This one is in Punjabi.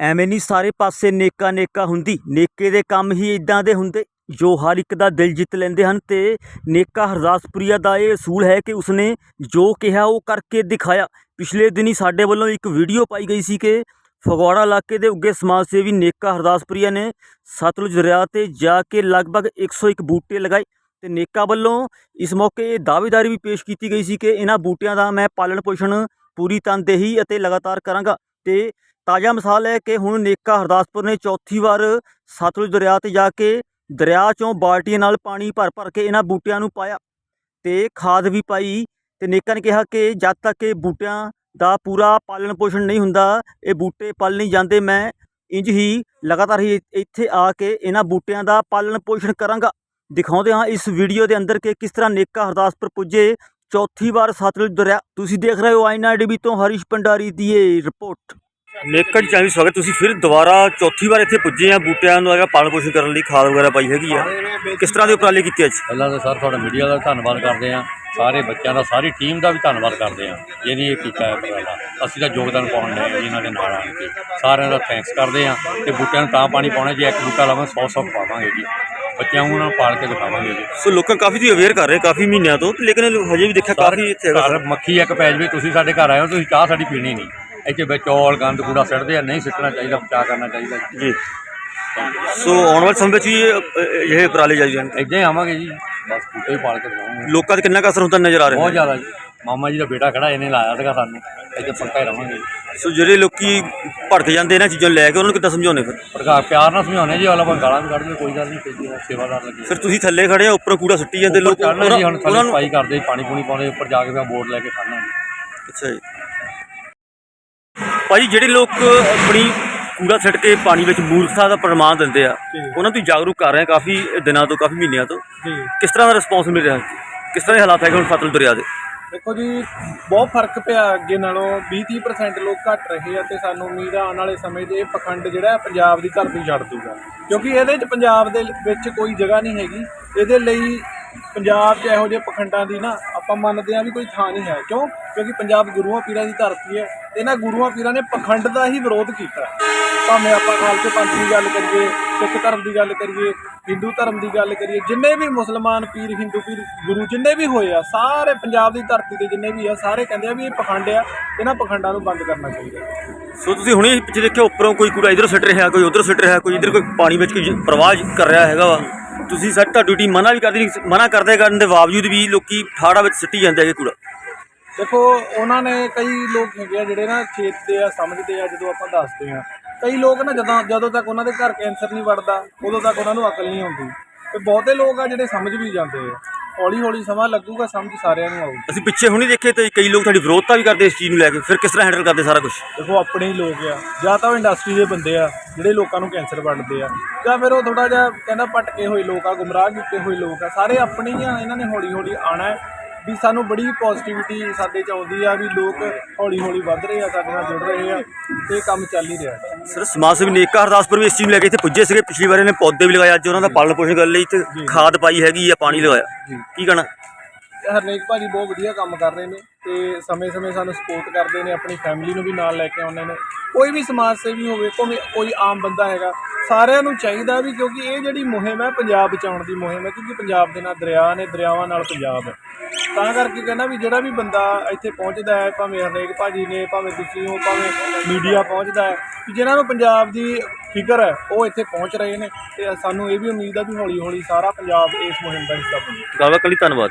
ਐਵੇਂ ਨਹੀਂ ਸਾਰੇ ਪਾਸੇ ਨੇਕਾ ਨੇਕਾ ਹੁੰਦੀ। ਨੇਕੇ ਦੇ ਕੰਮ ਹੀ ਇਦਾਂ ਦੇ ਹੁੰਦੇ, ਜੋ ਹਰ ਇੱਕ ਦਾ ਦਿਲ ਜਿੱਤ ਲੈਂਦੇ ਹਨ ਤੇ ਨੇਕਾ ਹਰਦਾਸਪੁਰੀਆ ਦਾ ਇਹ ਅਸੂਲ ਹੈ ਕਿ ਉਸਨੇ ਜੋ ਕਿਹਾ ਉਹ ਕਰਕੇ ਦਿਖਾਇਆ। ਪਿਛਲੇ ਦਿਨੀ ਸਾਡੇ ਵੱਲੋਂ ਇੱਕ ਵੀਡੀਓ ਪਾਈ ਗਈ ਸੀ ਕਿ ਫਗਵਾੜਾ ਇਲਾਕੇ ਦੇ ਉੱਗੇ ਸਮਾਜ ਸੇਵੀ ਨੇਕਾ ਹਰਦਾਸਪੁਰੀਆ ਨੇ ਸਤਲੁਜ ਦਰਿਆ ਤੇ ਜਾ ਕੇ ਲਗਭਗ 101 ਬੂਟੇ ਲਗਾਏ ਤੇ ਨੇਕਾ ਵੱਲੋਂ ਇਸ ਮੌਕੇ ਇਹ ਦਾਅਵੇਦਾਰੀ ਵੀ ਪੇਸ਼ ਕੀਤੀ ਗਈ ਸੀ ਕਿ ਇਹਨਾਂ ਬੂਟਿਆਂ ਦਾ ਮੈਂ ਪਾਲਣ ਪੋਸ਼ਣ ਪੂਰੀ ਤਨਦੇਹੀ ਅਤੇ ਲਗਾਤਾਰ ਕਰਾਂਗਾ ਤੇ ਤਾਜ਼ਾ ਮਿਸਾਲ ਹੈ ਕਿ ਹੁਣ ਨੇਕਾ ਹਰਦਾਸਪੁਰ ਨੇ ਚੌਥੀ ਵਾਰ ਸਤਲੁਜ ਦਰਿਆ ਤੇ ਜਾ ਕੇ ਦਰਿਆ ਚੋਂ ਬਾਲਟੀਆਂ ਨਾਲ ਪਾਣੀ ਭਰ ਭਰ ਕੇ ਇਹਨਾਂ ਬੂਟਿਆਂ ਨੂੰ ਪਾਇਆ ਤੇ ਖਾਦ ਵੀ ਪਾਈ ਤੇ ਨੇਕਾ ਨੇ ਕਿਹਾ ਕਿ ਜਦ ਤੱਕ ਇਹ ਬੂਟਿਆਂ ਦਾ ਪੂਰਾ ਪਾਲਣ ਪੋਸ਼ਣ ਨਹੀਂ ਹੁੰਦਾ, ਇਹ ਬੂਟੇ ਪਲ ਨਹੀਂ ਜਾਂਦੇ, ਮੈਂ ਇੰਜ ਹੀ ਲਗਾਤਾਰ ਹੀ ਇੱਥੇ ਆ ਕੇ ਇਹਨਾਂ ਬੂਟਿਆਂ ਦਾ ਪਾਲਣ ਪੋਸ਼ਣ ਕਰਾਂਗਾ। ਦਿਖਾਉਂਦੇ ਹਾਂ ਇਸ ਵੀਡੀਓ ਦੇ ਅੰਦਰ ਕਿ ਕਿਸ ਤਰ੍ਹਾਂ ਨੇਕਾ ਹਰਦਾਸਪੁਰ ਪੁੱਜੇ ਚੌਥੀ ਵਾਰ ਸਤਲੁਜ ਦਰਿਆ। ਤੁਸੀਂ ਦੇਖ ਰਹੇ ਹੋ ਆਈਐਨਆਈਡੀਬੀ ਤੋਂ ਹਰੀਸ਼ ਭੰਡਾਰੀ ਦੀ ਇਹ ਰਿਪੋਰਟ। ਨੇਕਾ ਜੀ ਚਾਹੀ ਸਵਾਗਤ। ਤੁਸੀਂ ਫਿਰ ਦੁਬਾਰਾ ਚੌਥੀ ਵਾਰ ਇੱਥੇ ਪੁੱਜੇ ਆ ਬੂਟਿਆਂ ਨੂੰ ਹੈਗਾ ਪਾਲਣ ਪੋਸ਼ਣ ਕਰਨ ਲਈ ਖਾਦ ਵਗੈਰਾ ਪਾਈ ਹੈਗੀ ਆ। ਕਿਸ ਤਰ੍ਹਾਂ ਦੇ ਉਪਰਾਲੇ ਕੀਤੇ ਅੱਜ? ਪਹਿਲਾਂ ਤਾਂ ਸਰ ਤੁਹਾਡਾ ਮੀਡੀਆ ਦਾ ਧੰਨਵਾਦ ਕਰਦੇ ਹਾਂ ਸਾਰੇ ਬੱਚਿਆਂ ਦਾ ਸਾਰੀ ਟੀਮ ਦਾ ਵੀ ਧੰਨਵਾਦ ਕਰਦੇ ਹਾਂ ਜਿਹਨੇ ਇਹ ਕੀਤਾ ਹੈ ਉਪਰਾਲਾ ਅਸੀਂ ਤਾਂ ਯੋਗਦਾਨ ਪਾਉਣ ਹਾਂ ਇਹਨਾਂ ਦੇ ਨਾਲ ਆ ਕੇ। ਸਾਰਿਆਂ ਦਾ ਥੈਂਕਸ ਕਰਦੇ ਹਾਂ ਤੇ ਬੂਟਿਆਂ ਨੂੰ ਤਾਂ ਪਾਣੀ ਪਾਉਣਾ ਜੇ ਇੱਕ ਬੂਟਾ ਲਾਵਾਂ 100 100 ਪਾਵਾਂਗੇ ਜੀ। ਬੱਚਿਆਂ ਨੂੰ ਉਹਨਾਂ ਨੂੰ ਪਾਲ ਕੇ ਦਿਖਾਵਾਂਗੇ ਜੀ। ਸੋ ਲੋਕਾਂ ਕਾਫੀ ਦੀ ਅਵੇਅਰ ਕਰ ਰਹੇ ਕਾਫੀ ਮਹੀਨਿਆਂ ਤੋਂ ਲੇਕਿਨ ਹਜੇ ਵੀ ਦੇਖਿਆ ਕਾਫੀ ਇੱਥੇ ਮੱਖੀ ਇੱਕ ਪੈ ਜਾਵੇ ਤੁਸੀਂ ਸਾਡੇ ਘਰ ਆਏ ਹੋ ਤੁਸੀਂ ਚਾਹ ਸਾਡੀ ਪੀਣੀ ਨਹੀਂ। ਇੱਥੇ ਵਿੱਚ ਚੌਲ ਗੰਦ ਕੂੜਾ ਸਿੱਟਦੇ ਆ ਨਹੀਂ ਸਿੱਟਣਾ ਚਾਹੀਦਾ ਬਚਾ ਕਰਨਾ ਚਾਹੀਦਾ। ਜੀ। ਸੋ ਆਉਣ ਵਾਲੇ ਸਮੇਂ ਵਿੱਚ ਵੀ ਇਹ ਇਹ ਉਪਰਾਲੇ ਜਾਰੀ ਜਾਣ। ਇੱਦਾਂ ਹੀ ਆਵਾਂਗੇ ਜੀ। ਬਸ ਬੂਟੇ ਹੀ ਪਾਲ ਕੇ ਦਿਖਾਵਾਂਗੇ ਲੋਕਾਂ ਦਾ ਕਿੰਨਾ ਕੁ ਅਸਰ ਹੁੰਦਾ ਨਜ਼ਰ ਆ ਰਿਹਾ? ਬਹੁਤ ਜ਼ਿਆਦਾ ਜੀ। ਮਾਮਾ ਜੀ ਦਾ ਬੇਟਾ ਖੜਾ ਇਹਨੇ ਲਾਇਆ ਸੀਗਾ ਸਾਨੂੰ। ਇੱਥੇ ਪੱਕਾ ਹੀ ਰਵਾਂਗੇ। ਸੋ ਜਿਹੜੇ ਲੋਕੀ ਭੜਕ ਜਾਂਦੇ ਇਹਨਾਂ ਚੀਜ਼ਾਂ ਨੂੰ ਲੈ ਕੇ ਉਹਨਾਂ ਨੂੰ ਕਿੱਦਾਂ ਸਮਝਾਉਂਦੇ ਫਿਰ? ਪ੍ਰਕਾਰ ਪਿਆਰ ਨਾਲ ਸਮਝਾਉਣੇ ਜੀ ਅਗਲਾ ਗਾਲਾਂ ਵੀ ਕੱਢਦੇ ਕੋਈ ਗੱਲ ਨਹੀਂ ਕੋਈ ਸੇਵਾਦਾਰ ਲੱਗੇ। ਫਿਰ ਤੁਸੀਂ ਥੱਲੇ ਖੜੇ ਆ ਉੱਪਰ ਕੂੜਾ ਸੁੱਟੀ ਜਾਂਦੇ ਲੋਕ ਚੜਨਾ ਜੀ ਹੁਣ ਉਹਨਾਂ ਥੱਲੇ ਨੂੰ ਸਫ਼ਾਈ ਕਰਦੇ ਪਾਣੀ ਪੂਣੀ ਪਾਉਂਦੇ ਉੱਪਰ ਜਾ ਕੇ ਮੈਂ ਬੋਰਡ ਲੈ ਕੇ ਜੀ ਅੱਛਾ ਜੀ। ਭਾਜੀ ਜਿਹੜੇ ਲੋਕ ਆਪਣੀ ਕੂੜਾ ਸਿੱਟ ਕੇ ਪਾਣੀ ਵਿੱਚ ਮੂਰਖਤਾ ਦਾ ਪ੍ਰਮਾਣ ਦਿੰਦੇ ਆ ਉਹਨਾਂ ਤੋਂ ਜਾਗਰੂਕ ਕਰ ਰਹੇ ਆ ਕਾਫੀ ਦਿਨਾਂ ਤੋਂ ਕਾਫੀ ਮਹੀਨਿਆਂ ਤੋਂ। ਕਿਸ ਤਰ੍ਹਾਂ ਦਾ ਰਿਸਪੌਂਸ ਮਿਲ ਰਿਹਾ? ਕਿਸ ਤਰ੍ਹਾਂ ਦੇ ਹਾਲਾਤ ਹੈਗੇ ਹੁਣ ਸਤਲੁਜ ਦਰਿਆ ਦੇ? ਦੇਖੋ ਜੀ ਬਹੁਤ ਫ਼ਰਕ ਪਿਆ ਅੱਗੇ ਨਾਲੋਂ। 20-30% ਲੋਕ ਘਟ ਰਹੇ ਆ ਤੇ ਸਾਨੂੰ ਉਮੀਦ ਆ ਆਉਣ ਵਾਲੇ ਸਮੇਂ 'ਚ ਇਹ ਪਖੰਡ ਜਿਹੜਾ ਪੰਜਾਬ ਦੀ ਧਰਤੀ ਛੱਡ ਦੂਗਾ। ਕਿਉਂਕਿ ਇਹਦੇ 'ਚ ਪੰਜਾਬ ਦੇ ਵਿੱਚ ਕੋਈ ਜਗ੍ਹਾ ਨਹੀਂ ਹੈਗੀ। ਇਹਦੇ ਲਈ ਪੰਜਾਬ 'ਚ ਇਹੋ ਜਿਹੇ ਪਖੰਡਾਂ ਦੀ ਨਾ ਆਪਾਂ ਮੰਨਦੇ ਆ ਵੀ ਕੋਈ ਥਾਂ ਨਹੀਂ ਹੈ। ਕਿਉਂ? ਕਿਉਂਕਿ ਪੰਜਾਬ ਗੁਰੂਆਂ ਪੀਰਾਂ ਦੀ ਧਰਤੀ ਹੈ। ਇਹਨਾਂ ਗੁਰੂਆਂ ਪੀਰਾਂ ਨੇ ਪਖੰਡ ਦਾ ਹੀ ਵਿਰੋਧ ਕੀਤਾ ਭਾਵੇਂ ਆਪਾਂ ਖਾਲਸੇ ਪੰਥ ਦੀ ਗੱਲ ਕਰੀਏ, ਸਿੱਖ ਧਰਮ ਦੀ ਗੱਲ ਕਰੀਏ, ਹਿੰਦੂ ਧਰਮ ਦੀ ਗੱਲ ਕਰੀਏ, ਜਿੰਨੇ ਵੀ ਮੁਸਲਮਾਨ ਪੀਰ, ਹਿੰਦੂ ਪੀਰ, ਗੁਰੂ ਜਿੰਨੇ ਵੀ ਹੋਏ ਆ, ਸਾਰੇ ਪੰਜਾਬ ਦੀ ਧਰਤੀ ਤੇ ਜਿੰਨੇ ਵੀ ਆ, ਸਾਰੇ ਕਹਿੰਦੇ ਆ ਵੀ ਇਹ ਪਖੰਡ ਆ, ਇਹਨਾਂ ਪਖੰਡਾਂ ਨੂੰ ਬੰਦ ਕਰਨਾ ਚਾਹੀਦਾ ਸੋ ਤੁਸੀਂ ਹੁਣੇ ਪਿੱਛੇ ਦੇਖਿਓ, ਉੱਪਰੋਂ ਕੋਈ ਕੂੜਾ, ਇਧਰ ਸਿੱਟ ਰਿਹਾ, ਕੋਈ ਉਧਰ ਸਿੱਟ ਰਿਹਾ, ਕੋਈ ਇਧਰ ਕੋਈ ਪਾਣੀ ਵਿੱਚ ਕੋਈ ਪ੍ਰਵਾਹ ਕਰ ਰਿਹਾ ਹੈਗਾ ਵਾ। ਤੁਸੀਂ ਸੱਟ ਤੁਹਾਡੀ ਡਿਊਟੀ ਮਨਾ ਵੀ ਕਰਦੀ ਮਨਾ ਕਰਦੇ ਕਰਨ ਦੇ ਬਾਵਜੂਦ ਵੀ ਲੋਕੀ ਠਾੜਾ ਵਿੱਚ ਸਿੱਟੀ ਜਾਂਦੇ ਹੈਗੇ ਕੂੜਾ। ਦੇਖੋ, ਉਹਨਾਂ ਨੇ ਕਈ ਲੋਕ ਹੈਗੇ ਆ ਜਿਹੜੇ ਨਾ ਖੇਤਦੇ ਆ, ਸਮਝਦੇ ਆ, ਜਦੋਂ ਆਪਾਂ ਦੱਸਦੇ ਆ। ਕਈ ਲੋਕ ਨਾ ਜਦੋਂ ਜਦੋਂ ਤੱਕ ਉਹਨਾਂ ਦੇ ਘਰ ਕੈਂਸਰ ਨਹੀਂ ਵੜਦਾ ਉਦੋਂ ਤੱਕ ਉਹਨਾਂ ਨੂੰ ਅਕਲ ਨਹੀਂ ਆਉਂਦੀ। ਤੇ ਬਹੁਤੇ ਲੋਕ ਆ ਜਿਹੜੇ ਸਮਝ ਵੀ ਜਾਂਦੇ ਆ। ਹੌਲੀ ਹੌਲੀ ਸਮਾਂ ਲੱਗੂਗਾ ਸਮਝ ਸਾਰਿਆਂ ਨੂੰ ਆਊਗੀ। ਅਸੀਂ ਪਿੱਛੇ ਹੁਣੇ ਦੇਖੇ ਤੇ ਕਈ ਲੋਕ ਤੁਹਾਡੀ ਵਿਰੋਧਤਾ ਵੀ ਕਰਦੇ ਇਸ ਚੀਜ਼ ਨੂੰ ਲੈ ਕੇ ਫਿਰ ਕਿਸ ਤਰ੍ਹਾਂ ਹੈਂਡਲ ਕਰਦੇ ਸਾਰਾ ਕੁਝ ਦੇਖੋ ਆਪਣੇ ਹੀ ਲੋਕ ਆ। ਜਾਂ ਤਾਂ ਉਹ ਇੰਡਸਟਰੀ ਦੇ ਬੰਦੇ ਆ ਜਿਹੜੇ ਲੋਕਾਂ ਨੂੰ ਕੈਂਸਰ ਵੜਦੇ ਆ। ਜਾਂ ਫਿਰ ਉਹ ਥੋੜਾ ਜਿਹਾ ਕਹਿੰਦਾ ਭਟਕੇ ਹੋਏ ਲੋਕ ਆ ਗੁੰਮਰਾਹ ਕੀਤੇ ਹੋਏ ਲੋਕ ਆ। ਸਾਰੇ ਆਪਣੇ ਹੀ ਆ ਇਹਨਾਂ ਨੇ ਹੌਲੀ ਹੌਲੀ ਆਣਾ ਵੀ ਸਾਨੂੰ ਬੜੀ ਪੋਜ਼ਿਟਿਵਿਟੀ ਸਾਡੇ ਚ ਆਉਂਦੀ ਆ ਵੀ ਲੋਕ ਹੌਲੀ ਹੌਲੀ ਵੱਧ ਰਹੇ ਆ ਸਾਡੇ ਨਾਲ ਜੁੜ ਰਹੇ ਆ ਤੇ ਕੰਮ ਚੱਲ ਹੀ ਰਿਹਾ ਸਰ ਸਮਾਜ ਸੇਵੀ ਨੇਕਾ ਹਰਦਾਸਪੁਰ ਵੀ ਇਸ ਚੀਜ਼ ਨੂੰ ਲੈ ਕੇ ਇੱਥੇ ਪੁੱਜੇ ਸੀਗੇ। ਪਿਛਲੀ ਵਾਰ ਇਹਨੇ ਪੌਦੇ ਵੀ ਲਗਾਏ ਅੱਜ ਉਹਨਾਂ ਦਾ ਪਾਲਣ ਪੋਸ਼ਣ ਕਰਨ ਲਈ ਤੇ ਖਾਦ ਪਾਈ ਹੈਗੀ ਆ ਪਾਣੀ ਲਗਾਇਆ। ਕੀ ਕਹਿਣਾ? ਹਰਨੇਕ ਭਾਜੀ ਬਹੁਤ ਵਧੀਆ ਕੰਮ ਕਰ ਰਹੇ ਨੇ ਤੇ ਸਮੇਂ-ਸਮੇਂ ਸਾਨੂੰ ਸਪੋਰਟ ਕਰਦੇ ਨੇ, ਆਪਣੀ ਫੈਮਿਲੀ ਨੂੰ ਵੀ ਨਾਲ ਲੈ ਕੇ ਆਉਂਦੇ ਨੇ। ਕੋਈ ਵੀ ਸਮਾਜ ਸੇਵੀ ਹੋਵੇ ਕੋਈ ਕੋਈ ਆਮ ਬੰਦਾ ਹੈਗਾ, ਸਾਰਿਆਂ ਨੂੰ ਚਾਹੀਦਾ ਵੀ ਕਿਉਂਕਿ ਇਹ ਜਿਹੜੀ ਮੁਹਿੰਮ ਹੈ ਪੰਜਾਬ ਬਚਾਉਣ ਦੀ ਮੁਹਿੰਮ ਹੈ, ਕਿਉਂਕਿ ਪੰਜਾਬ ਦੇ ਨਾਲ ਦਰਿਆ ਨੇ, ਦਰਿਆਵਾਂ ਨਾਲ ਪੰਜਾਬ ਹੈ। ਤਾਂ ਕਰਕੇ ਕਹਿੰਦਾ ਵੀ ਜਿਹੜਾ ਵੀ ਬੰਦਾ ਇੱਥੇ ਪਹੁੰਚਦਾ ਹੈ, ਭਾਵੇਂ ਹਰਨੇਕ ਭਾਜੀ ਨੇ, ਭਾਵੇਂ ਤੁਸੀਂ ਹੋ, ਭਾਵੇਂ ਮੀਡੀਆ ਪਹੁੰਚਦਾ ਹੈ, ਵੀ ਜਿਨ੍ਹਾਂ ਨੂੰ ਪੰਜਾਬ ਦੀ ਫਿਕਰ ਹੈ, ਉਹ ਇੱਥੇ ਪਹੁੰਚ ਰਹੇ ਨੇ ਤੇ ਸਾਨੂੰ ਇਹ ਵੀ ਉਮੀਦ ਹੈ ਵੀ ਹੌਲੀ-ਹੌਲੀ ਸਾਰਾ ਪੰਜਾਬ ਇਸ ਮੁਹਿੰਮ ਦਾ ਹਿੱਸਾ ਬਣੇ ਗੱਲਬਾਤ ਲਈ ਧੰਨਵਾਦ।